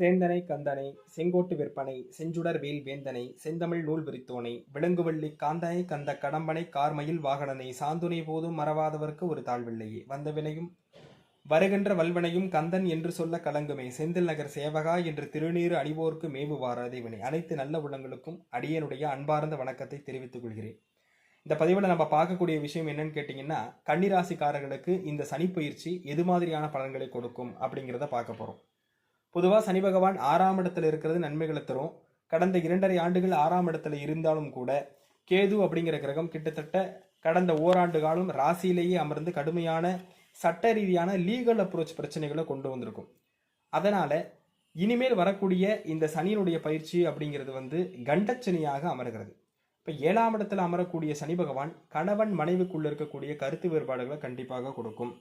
சேந்தனை கந்தனை செங்கோட்டு விற்பனை செஞ்சுடர் வேல் வேந்தனை செந்தமிழ் நூல் விரித்தோனை விலங்குவள்ளி காந்தனை கந்த கடம்பனை கார்மயில் வாகனனை சாந்துனை போதும் மறவாதவர்க்கு ஒரு தாழ்வில்லையே. வந்த வினையும் வருகின்ற வல்வனையும் கந்தன் என்று சொல்ல கலங்குமே. செந்தில் நகர் சேவகா என்று திருநீறு அணிவோர்க்கு மேவுவார் வினை அனைத்து நல்ல உள்ளங்களுக்கும் அடியனுடைய அன்பார்ந்த வணக்கத்தை தெரிவித்துக் கொள்கிறேன். இந்த பதிவில் நம்ம பார்க்கக்கூடிய விஷயம் என்னன்னு கேட்டிங்கன்னா கன்னிராசிக்காரர்களுக்கு இந்த சனி பயிற்சி எது மாதிரியான பலன்களை கொடுக்கும் அப்படிங்கிறத பார்க்க போகிறோம் பொதுவாக சனி பகவான் ஆறாம் இடத்துல இருக்கிறது நன்மைகளை தரும். கடந்த இரண்டரை ஆண்டுகள் ஆறாம் இடத்துல இருந்தாலும் கூட கேது அப்படிங்கிற கிரகம் கிட்டத்தட்ட கடந்த ஓராண்டு காலம் ராசியிலேயே அமர்ந்து கடுமையான சட்ட ரீதியான லீகல் அப்ரோச் பிரச்சனைகளை கொண்டு வந்திருக்கும். அதனால இனிமேல் வரக்கூடிய இந்த சனியினுடைய பயிற்சி அப்படிங்கிறது வந்து கண்டச்சனியாக அமர்கிறது. இப்போ ஏழாம் இடத்துல அமரக்கூடிய சனி பகவான் கணவன் மனைவிக்குள்ள இருக்கக்கூடிய கருத்து வேறுபாடுகளை கண்டிப்பாக கொடுக்கும்.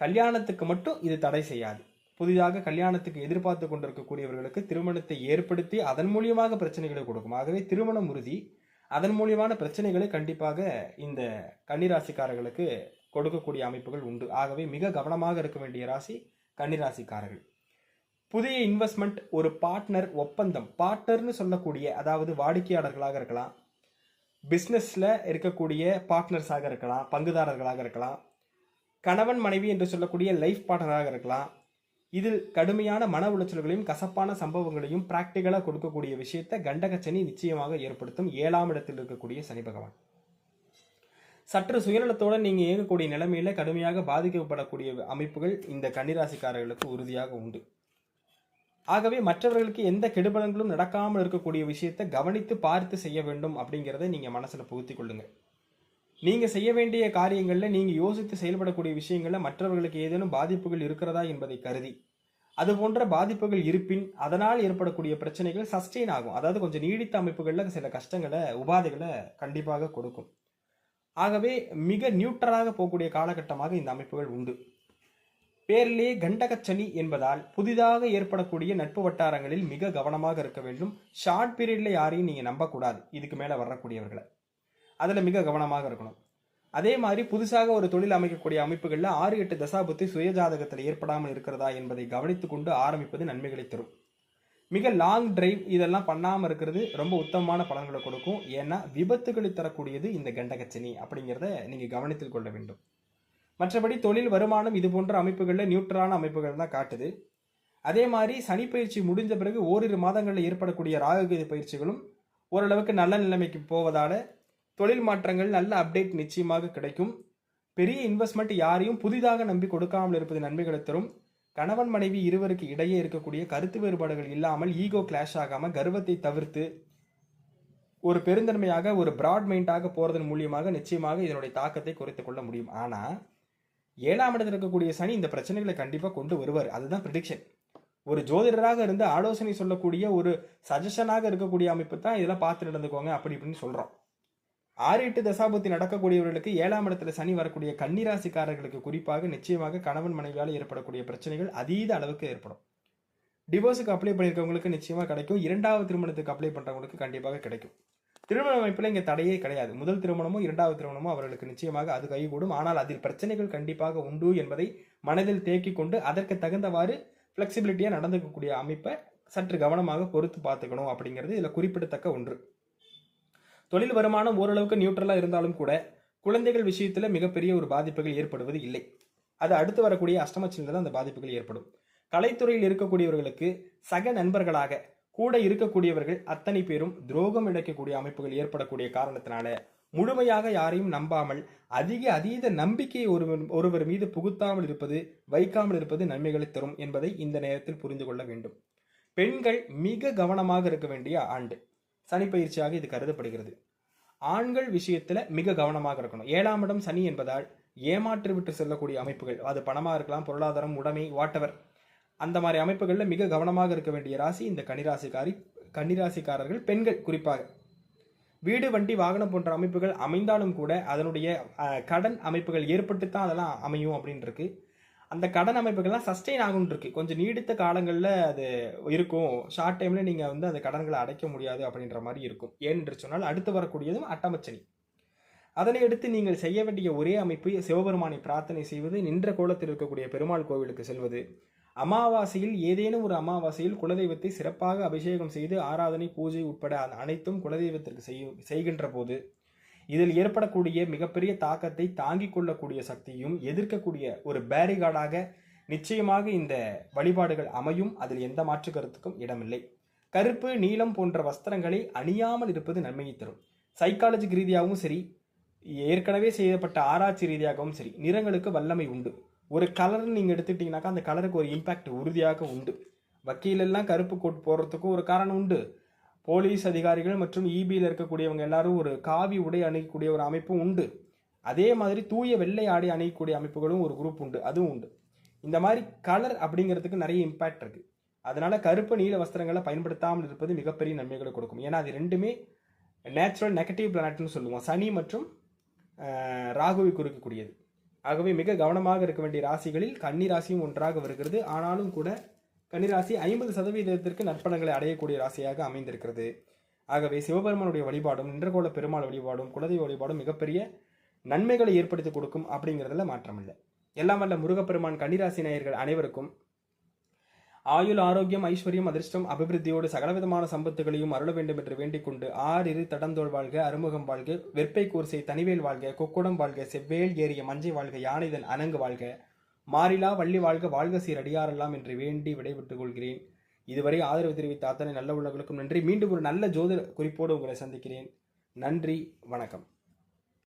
கல்யாணத்துக்கு மட்டும் இது தடை செய்யாது. புதிதாக கல்யாணத்துக்கு எதிர்பார்த்து கொண்டிருக்கக்கூடியவர்களுக்கு திருமணத்தை ஏற்படுத்தி அதன் மூலியமாக பிரச்சனைகளை கொடுக்கும். ஆகவே திருமணம் உறுதி அதன் மூலியமான பிரச்சனைகளை கண்டிப்பாக இந்த கன்னிராசிக்காரர்களுக்கு கொடுக்கக்கூடிய அமைப்புகள் உண்டு. ஆகவே மிக கவனமாக இருக்க வேண்டிய ராசி கன்னிராசிக்காரர்கள். புதிய இன்வெஸ்ட்மெண்ட் ஒரு பார்ட்னர் ஒப்பந்தம். பார்ட்னர்னு சொல்லக்கூடிய அதாவது வாடிக்கையாளர்களாக இருக்கலாம் பிஸ்னஸில் இருக்கக்கூடிய பார்ட்னர்ஸாக இருக்கலாம் பங்குதாரர்களாக இருக்கலாம் கணவன் மனைவி என்று சொல்லக்கூடிய லைஃப் பார்ட்னராக இருக்கலாம் இதில் கடுமையான மன உளைச்சல்களையும் கசப்பான சம்பவங்களையும் பிராக்டிக்கலாக கொடுக்கக்கூடிய விஷயத்தை கண்டகச்சனி நிச்சயமாக ஏற்படுத்தும். ஏழாம் இடத்தில் இருக்கக்கூடிய சனி பகவான். சற்று சுயநலத்தோடு நீங்கள் இயங்கக்கூடிய நிலைமையில கடுமையாக பாதிக்கப்படக்கூடிய அமைப்புகள் இந்த கன்னிராசிக்காரர்களுக்கு உறுதியாக உண்டு. ஆகவே மற்றவர்களுக்கு எந்த கெடுபலங்களும் நடக்காமல் இருக்கக்கூடிய விஷயத்தை கவனித்து பார்த்து செய்ய வேண்டும் அப்படிங்கிறத நீங்கள் மனசில் புகுத்தி கொள்ளுங்கள் நீங்கள் செய்ய வேண்டிய காரியங்களில் நீங்கள் யோசித்து செயல்படக்கூடிய விஷயங்களில் மற்றவர்களுக்கு ஏதேனும் பாதிப்புகள் இருக்கிறதா என்பதை கருதி அது போன்ற பாதிப்புகள் இருப்பின் அதனால் ஏற்படக்கூடிய பிரச்சனைகள் சஸ்டெயின் ஆகும். அதாவது கொஞ்சம் நீடித்த அமைப்புகளில் சில கஷ்டங்களை உபாதைகளை கண்டிப்பாக கொடுக்கும். ஆகவே மிக நியூட்ரலாக போகக்கூடிய காலகட்டமாக இந்த அமைப்புகள் உண்டு. பேரிலே கண்டகச்சனி என்பதால் புதிதாக ஏற்படக்கூடிய நட்பு வட்டாரங்களில் மிக கவனமாக இருக்க வேண்டும். ஷார்ட் பீரியடில் யாரையும் நீங்கள் நம்பக்கூடாது. இதுக்கு மேலே வரக்கூடியவர்களை அதில் மிக கவனமாக இருக்கணும். அதே மாதிரி புதுசாக ஒரு தொழில் அமைக்கக்கூடிய அமைப்புகளில் ஆறு எட்டு தசாபுத்தி சுயஜாதகத்தில் ஏற்படாமல் இருக்கிறதா என்பதை கவனித்து கொண்டு ஆரம்பிப்பது நன்மைகளை தரும். மிக லாங் டிரைவ் இதெல்லாம் பண்ணாமல் இருக்கிறது ரொம்ப உத்தமமான பலன்களை கொடுக்கும். ஏன்னா விபத்துகளை தரக்கூடியது இந்த கண்டகச்சினி அப்படிங்கிறத நீங்கள் கவனத்தில் கொள்ள வேண்டும். மற்றபடி தொழில் வருமானம் இது போன்ற அமைப்புகளில் நியூட்ரலான அமைப்புகள் தான் காட்டுது. அதே மாதிரி சனி பயிற்சி முடிஞ்ச பிறகு ஓரிரு மாதங்களில் ஏற்படக்கூடிய ராகுகேது பயிற்சிகளும் ஓரளவுக்கு நல்ல நிலைமைக்கு போவதால தொழில் மாற்றங்கள் நல்ல அப்டேட் நிச்சயமாக கிடைக்கும். பெரிய இன்வெஸ்ட்மெண்ட் யாரையும் புதிதாக நம்பி கொடுக்காமல் இருப்பது நன்மைகளை தரும். கணவன் மனைவி இருவருக்கு இடையே இருக்கக்கூடிய கருத்து வேறுபாடுகள் இல்லாமல் ஈகோ கிளாஷ் ஆகாமல் கர்வத்தை தவிர்த்து ஒரு பெருந்தன்மையாக ஒரு பிராட் மைண்டாக போகிறதன் மூலியமாக நிச்சயமாக இதனுடைய தாக்கத்தை குறைத்து கொள்ள முடியும். ஆனால் ஏழாம் இடத்தில் இருக்கக்கூடிய சனி இந்த பிரச்சனைகளை கண்டிப்பாக கொண்டு வருவார். அதுதான் ப்ரிடிக்ஷன் ஒரு ஜோதிடராக இருந்து ஆலோசனை சொல்லக்கூடிய ஒரு சஜஷனாக இருக்கக்கூடிய அமைப்பு தான் இதெல்லாம் பார்த்து நடந்துக்கோங்க அப்படி இப்படின்னு சொல்கிறோம் ஆறு எட்டு தசாபத்தி நடக்கக்கூடியவர்களுக்கு ஏழாம் இடத்துல சனி வரக்கூடிய கன்னிராசிக்காரர்களுக்கு குறிப்பாக நிச்சயமாக கணவன் மனைவியால் ஏற்படக்கூடிய பிரச்சனைகள் அதீத அளவுக்கு ஏற்படும். டிவோர்ஸுக்கு அப்ளை பண்ணியிருக்கவங்களுக்கு நிச்சயமாக கிடைக்கும். இரண்டாவது திருமணத்துக்கு அப்ளை பண்ணுறவங்களுக்கு கண்டிப்பாக கிடைக்கும். திருமண அமைப்பில் இங்கே தடையே கிடையாது. முதல் திருமணமும் இரண்டாவது திருமணமும் அவர்களுக்கு நிச்சயமாக அது கைகூடும். ஆனால் அதில் பிரச்சனைகள் கண்டிப்பாக உண்டு என்பதை மனதில் தேக்கி கொண்டு அதற்கு தகுந்தவாறு ஃப்ளெக்சிபிலிட்டியாக நடந்துக்கக்கூடிய அமைப்பை சற்று கவனமாக பொறுத்து பார்த்துக்கணும் அப்படிங்கிறது இதில் குறிப்பிடத்தக்க ஒன்று. தொழில் வருமானம் ஓரளவுக்கு நியூட்ரலாக இருந்தாலும் கூட குழந்தைகள் விஷயத்தில் மிகப்பெரிய ஒரு பாதிப்புகள் ஏற்படுவது இல்லை. அது அடுத்து வரக்கூடிய அஷ்டமச்சியில் தான் அந்த பாதிப்புகள் ஏற்படும். கலைத்துறையில் இருக்கக்கூடியவர்களுக்கு சக நண்பர்களாக கூட இருக்கக்கூடியவர்கள் அத்தனை பேரும் துரோகம் இழைக்கக்கூடிய அமைப்புகள் ஏற்படக்கூடிய காரணத்தினால முழுமையாக யாரையும் நம்பாமல் அதிக அதீத நம்பிக்கையை ஒருவர் ஒருவர் மீது புகுத்தாமல் இருப்பது வைக்காமல் இருப்பது நன்மைகளை தரும் என்பதை இந்த நேரத்தில் புரிந்து கொள்ள வேண்டும். பெண்கள் மிக கவனமாக இருக்க வேண்டிய ஆண்டு. சனிப்பயிற்சியாக இது கருதப்படுகிறது. ஆண்கள் விஷயத்தில் மிக கவனமாக இருக்கணும். ஏழாம் இடம் சனி என்பதால் ஏமாற்றி விட்டு செல்லக்கூடிய அமைப்புகள் அது பணமாக இருக்கலாம் பொருளாதாரம் உடைமை வாட்டவர் அந்த மாதிரி அமைப்புகளில் மிக கவனமாக இருக்க வேண்டிய ராசி இந்த கன்னிராசிக்காரி கன்னிராசிக்காரர்கள் பெண்கள் குறிப்பாக. வீடு வண்டி வாகனம் போன்ற அமைப்புகள் அமைந்தாலும் கூட அதனுடைய கடன் அமைப்புகள் ஏற்பட்டு தான் அதெல்லாம் அமையும் அப்படின்னு இருக்கு அந்த கடன் அமைப்புகள்லாம் சஸ்டெயின் ஆகும்னு இருக்கு. கொஞ்சம் நீடித்த காலங்களில் அது இருக்கும். ஷார்ட் டைமில் நீங்கள் வந்து அந்த கடன்களை அடைக்க முடியாது அப்படின்ற மாதிரி இருக்கும். ஏன்னு சொன்னால் அடுத்து வரக்கூடியதும் அட்டமச்சனி. அதனை அடுத்து நீங்கள் செய்ய வேண்டிய ஒரே அமைப்பு சிவபெருமானை பிரார்த்தனை செய்வது நின்ற கோலத்தில் இருக்கக்கூடிய பெருமாள் கோவிலுக்கு செல்வது. அமாவாசையில் ஏதேனும் ஒரு அமாவாசையில் குலதெய்வத்தை சிறப்பாக அபிஷேகம் செய்து ஆராதனை பூஜை உட்பட அனைத்தும் குலதெய்வத்திற்கு செய்யும் செய்கின்ற போது இதில் ஏற்படக்கூடிய மிகப்பெரிய தாக்கத்தை தாங்கிக் கொள்ளக்கூடிய சக்தியும் எதிர்க்கக்கூடிய ஒரு பேரிகார்டாக நிச்சயமாக இந்த வழிபாடுகள் அமையும். அதில் எந்த மாற்று கருத்துக்கும் இடமில்லை. கருப்பு நீலம் போன்ற வஸ்திரங்களை அணியாமல் இருப்பது நன்மையை தரும். சைக்காலஜிக் ரீதியாகவும் சரி ஏற்கனவே செய்யப்பட்ட ஆராய்ச்சி ரீதியாகவும் சரி நிறங்களுக்கு வல்லமை உண்டு. ஒரு கலர் நீங்கள் எடுத்துக்கிட்டிங்கனாக்கா அந்த கலருக்கு ஒரு இம்பேக்ட் உறுதியாக உண்டு. வக்கீலெல்லாம் கருப்பு கோட் போடுறதுக்கும் ஒரு காரணம் உண்டு. போலீஸ் அதிகாரிகள் மற்றும் இபியில் இருக்கக்கூடியவங்க எல்லாரும் ஒரு காவி உடை அணியக்கூடிய ஒரு அமைப்பும் உண்டு. அதே மாதிரி தூய வெள்ளை ஆடை அணியக்கூடிய அமைப்புகளும் ஒரு குரூப் உண்டு. அதுவும் உண்டு. இந்த மாதிரி கலர் அப்படிங்கிறதுக்கு நிறைய இம்பேக்ட் இருக்குது அதனால் கருப்பு நீல வஸ்திரங்களை பயன்படுத்தாமல் இருப்பது மிகப்பெரிய நன்மைகளை கொடுக்கும். ஏன்னா அது ரெண்டுமே நேச்சுரல் நெகட்டிவ் பிளானட்னு சொல்லுவோம். சனி மற்றும் ராகுவை குறிக்கக்கூடியது. ஆகவே மிக கவனமாக இருக்க வேண்டிய ராசிகளில் கன்னி ராசியும் ஒன்றாக வருகிறது. ஆனாலும் கூட கன்னிராசி ஐம்பது சதவீதத்திற்கு நற்பணங்களை அடையக்கூடிய ராசியாக அமைந்திருக்கிறது. ஆகவே சிவபெருமானுடைய வழிபாடும் நின்றகோள பெருமாள் வழிபாடும் குலதெய்வ வழிபாடும் மிகப்பெரிய நன்மைகளை ஏற்படுத்தி கொடுக்கும் அப்படிங்கிறதுல மாற்றமில்லை எல்லாம் வல்ல முருகப்பெருமான் கன்னிராசி நேயர்கள் அனைவருக்கும் ஆயுள் ஆரோக்கியம் ஐஸ்வர்யம் அதிர்ஷ்டம் அபிவிருத்தியோடு சகலவிதமான சம்பத்துகளையும் அருள வேண்டும் என்று வேண்டிக் கொண்டு ஆறிரு தடந்தோள் வாழ்க அறுமுகம் வாழ்க வெற்பை கூர்சை தனிவேல் வாழ்க கொக்குடம் வாழ்க செவ்வேல் ஏறிய மஞ்சை வாழ்க யானைதன் அணங்கு வாழ்க. மாறிலா வள்ளி வாழ்க வாழ்க சீர் அடியாரெல்லாம் என்று வேண்டி விடைபெற்றுக் கொள்கிறேன். இதுவரை ஆதரவு தெரிவித்த அத்தனை நல்ல உள்ளவர்களுக்கும் நன்றி. மீண்டும் ஒரு நல்ல ஜோதிட குறிப்போடு உங்களை சந்திக்கிறேன். நன்றி வணக்கம்.